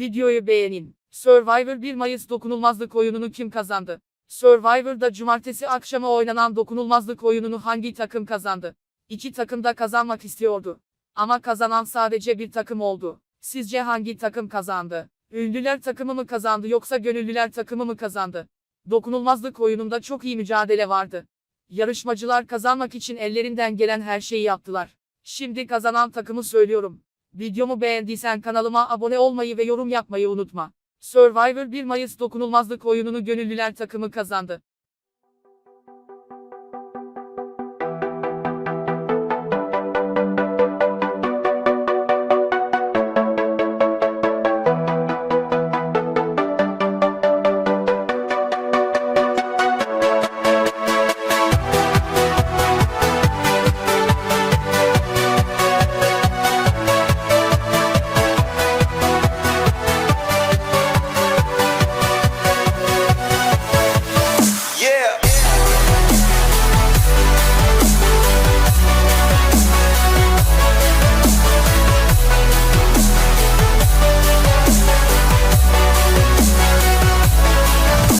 Videoyu beğenin. Survivor 1 Mayıs dokunulmazlık oyununu kim kazandı? Survivor'da cumartesi akşamı oynanan dokunulmazlık oyununu hangi takım kazandı? İki takım da kazanmak istiyordu. Ama kazanan sadece bir takım oldu. Sizce hangi takım kazandı? Ünlüler takımı mı kazandı yoksa gönüllüler takımı mı kazandı? Dokunulmazlık oyununda çok iyi mücadele vardı. Yarışmacılar kazanmak için ellerinden gelen her şeyi yaptılar. Şimdi kazanan takımı söylüyorum. Videomu beğendiysen kanalıma abone olmayı ve yorum yapmayı unutma. Survivor 1 Mayıs dokunulmazlık oyununu gönüllüler takımı kazandı.